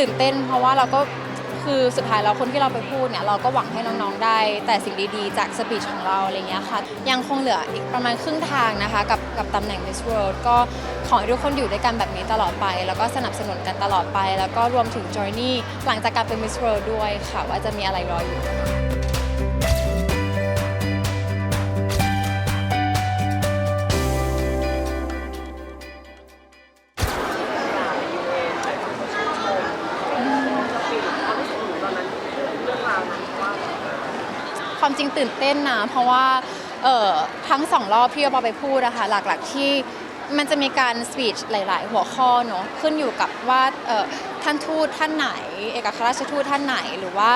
ตื่นเต้น เพราะว่าเราก็คือสุดท้ายเราคนที่เราไปพูดเนี่ยเราก็หวังให้น้องๆได้ แต่สิ่งดีๆ จากสปีชของเราอะไรเงี้ยค่ะ ยังคงเหลืออีกประมาณครึ่งทางนะคะ กับกับตำแหน่ง Miss World ก็ขอให้ทุกคนอยู่ด้วยกันแบบนี้ตลอดไป แล้วก็สนับสนุนกันตลอดไป แล้วก็รวมถึง Journey หลังจากการเป็น Miss World ด้วยค่ะ ว่าจะมีอะไรรออยู่ ความจริงตื่นเต้นนะเพราะว่าทั้งสองรอบที่เราไปพูดนะคะหลักๆที่มันจะมีการสปีชหลาย ๆ หัวข้อเนอะขึ้นอยู่กับว่าท่านทูตท่านไหน เอกอัครราชทูตท่านไหน หรือว่า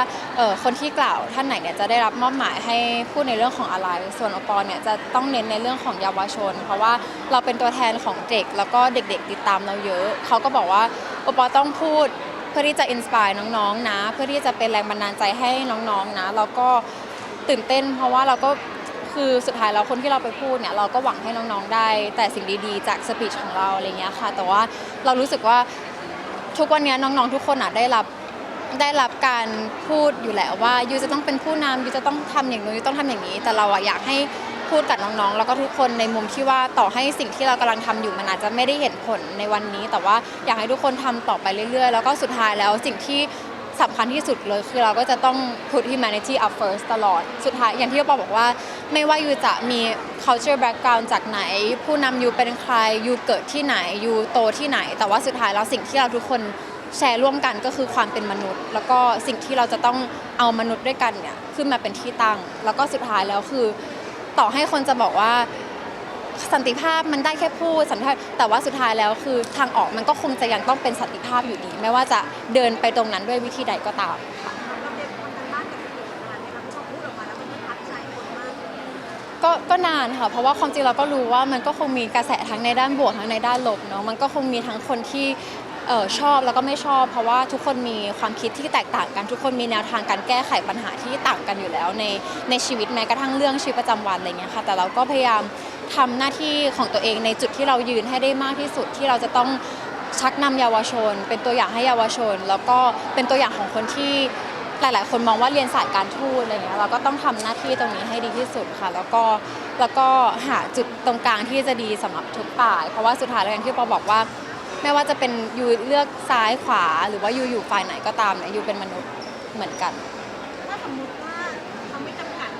คนที่กล่าวท่านไหนเนี่ยจะได้รับมอบหมายให้พูดในเรื่องของอะไร ส่วนอปอเนี่ยจะต้องเน้นในเรื่องของเยาวชน เพราะว่าเราเป็นตัวแทนของเด็ก แล้วก็เด็ก ๆ ติดตามเราเยอะเขาก็บอกว่าอปอต้องพูดเพื่อที่จะอินสปายน้อง ๆ นะ เพื่อที่จะเป็นแรงบันดาลใจให้น้อง ๆ นะแล้วก็ ตื่นเต้น เพราะว่าเราก็คือสุดท้ายแล้วคนที่เราไปพูดเนี่ยเราก็หวังให้น้องๆได้ แต่สิ่งดีๆ จากสปีชของเราอะไรเงี้ยค่ะ แต่ว่าเรารู้สึกว่าทุกวันนี้น้องๆ ทุกคนอะได้รับได้รับการพูดอยู่แล้วว่ายูจะต้องเป็นผู้นำยูจะต้องทำอย่างนู้นยูต้องทำอย่างนี้ แต่เราอะอยากให้พูดกับน้องๆ แล้วก็ทุกคนในมุมที่ว่าต่อให้สิ่งที่เรากำลังทำอยู่มันอาจจะไม่ได้เห็นผลในวันนี้ แต่ว่าอยากให้ทุกคนทำต่อไปเรื่อยๆ แล้วก็สุดท้ายแล้วสิ่งที่ สำคัญที่สุดเลยคือเราก็จะต้อง put humanity up first ตลอด สุดท้ายอย่างที่ปอบอกว่า ไม่ว่ายูจะมี culture background จากไหน ผู้นำยูเป็นใครยูเกิดที่ไหนยูโตที่ไหน แต่ว่าสุดท้ายแล้วสิ่งที่เราทุกคนแชร์ร่วมกันก็คือความเป็นมนุษย์ แล้วก็สิ่งที่เราจะต้องเอามนุษย์ด้วยกันเนี่ยขึ้นมาเป็นที่ตั้ง แล้วก็สุดท้ายแล้วคือ ต่อให้คนจะบอกว่า สันติภาพมันได้แค่พูดสันติภาพแต่ว่าสุดท้ายแล้วคือทางออกมันก็คงจะยังต้องเป็นสันติภาพอยู่ดี ไม่ว่าจะเดินไปตรงนั้นด้วยวิธีใดก็ตามค่ะก็ก็นานค่ะ เพราะว่าความจริงเราก็รู้ว่ามันก็คงมีกระแสทั้งในด้านบวกทั้งในด้านลบเนาะมันก็คงมีทั้งคนที่ออชอบแล้วก็ไม่ชอบ เพราะว่าทุกคนมีความคิดที่แตกต่างกัน ทุกคนมีแนวทางการแก้ไขปัญหาที่ต่างกันอยู่แล้วในในชีวิตแม้กระทั่งเรื่องชีวิตประจำวันอะไรเงี้ยค่ะแต่เราก็พยายาม ทำหน้าที่ของตัวเองในจุดที่เรายืนให้ได้มากที่สุดที่เราจะต้องชักนำเยาวชน เป็นตัวอย่างให้เยาวชน แล้วก็เป็นตัวอย่างของคนที่หลาย ๆ คนมองว่าเรียนสายการทูตอะไรเงี้ยเราก็ต้องทำหน้าที่ตรงนี้ให้ดีที่สุดค่ะ แล้วก็แล้วก็หาจุดตรงกลางที่จะดีสำหรับทุกฝ่าย เพราะว่าสุดท้ายแล้วอย่างที่ปอบอกว่า ไม่ว่าจะเป็นยูเลือกซ้ายขวา หรือว่ายูอยู่ฝ่ายไหนก็ตามเนี่ยยูเป็นมนุษย์เหมือนกันถ้าสมมติว่าเขาไม่จำกัด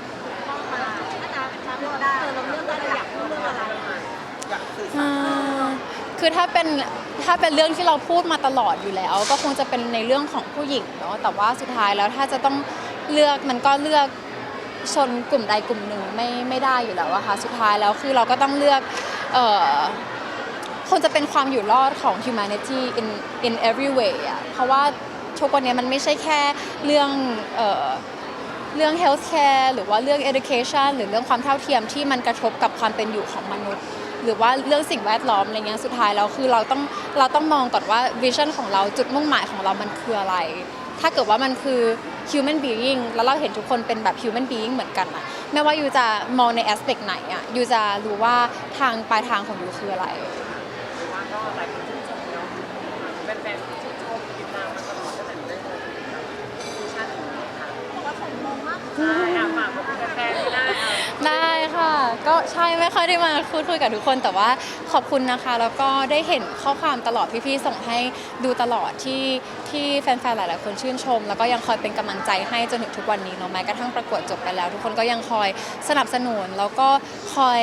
ข้อมาถ้าจะจะเลือกได้เออเราเลือกได้ อ่าคือถ้าเป็นถ้าเป็นเรื่องที่เราพูดมาตลอดอยู่แล้ว ก็คงจะเป็นในเรื่องของผู้หญิงเนาะแต่ว่าสุดท้ายแล้วถ้าจะต้องเลือกมันก็เลือกชนกลุ่มใดกลุ่มหนึ่งไม่ไม่ได้อยู่แล้วอะค่ะสุดท้ายแล้วคือเราก็ต้องเลือกเอ่อคงจะเป็นความอยู่รอดของ humanity in in every way อะเพราะว่าทุกวันนี้มันไม่ใช่แค่เรื่องเอ่อ เรื่อง healthcare หรือว่าเรื่อง education หรือเรื่องความเท่าเทียมที่มันกระทบกับความเป็นอยู่ของมนุษย์ หรือว่าเรื่องสิ่งแวดล้อมอะไรเงี้ยสุดท้ายแล้วคือเราต้องเราต้องมองก่อนว่า vision ของเราจุดมุ่งหมายของเรามันคืออะไร ถ้าเกิดว่ามันคือ human being แล้วเราเห็นทุกคนเป็นแบบ human being เหมือนกันอะไม่ว่ายูจะมองใน aspect ไหนอะยูจะรู้ว่าทางปลายทางของยูคืออะไรหรือว่าก็หลายคนชื่นชมเนาะเป็นแฟนๆชื่นชมติดตามมาตลอดตั้งแต่ได้เลยดิฉันค่ะ บอกว่าผมมองมาก ใช่อะฝากบอกแฟนๆไม่ได้อะ ได้ค่ะ ก็ใช่ไม่ค่อยได้มาพูดคุยกับทุกคน แต่ว่าขอบคุณนะคะ แล้วก็ได้เห็นข้อความตลอดพี่ๆส่งให้ดูตลอดที่ที่แฟนๆหลายๆคนชื่นชม แล้วก็ยังคอยเป็นกำลังใจให้จนถึงทุกวันนี้เนาะแม้กระทั่งประกวดจบไปแล้ว ทุกคนก็ยังคอยสนับสนุน แล้วก็คอย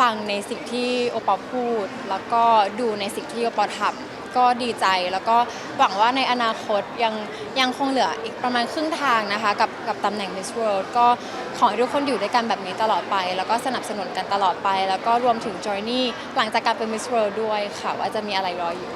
ฟังในสิ่งที่โอปอพูด แล้วก็ดูในสิ่งที่โอปอทำ ก็ดีใจ แล้วก็หวังว่าในอนาคตยังยังคงเหลืออีกประมาณครึ่งทางนะคะ กับกับตำแหน่ง Miss World ก็ขอให้ทุกคนอยู่ด้วยกันแบบนี้ตลอดไป แล้วก็สนับสนุนกันตลอดไป แล้วก็รวมถึง Journey หลังจากการเป็น Miss World ด้วยค่ะ ว่าจะมีอะไรรออยู่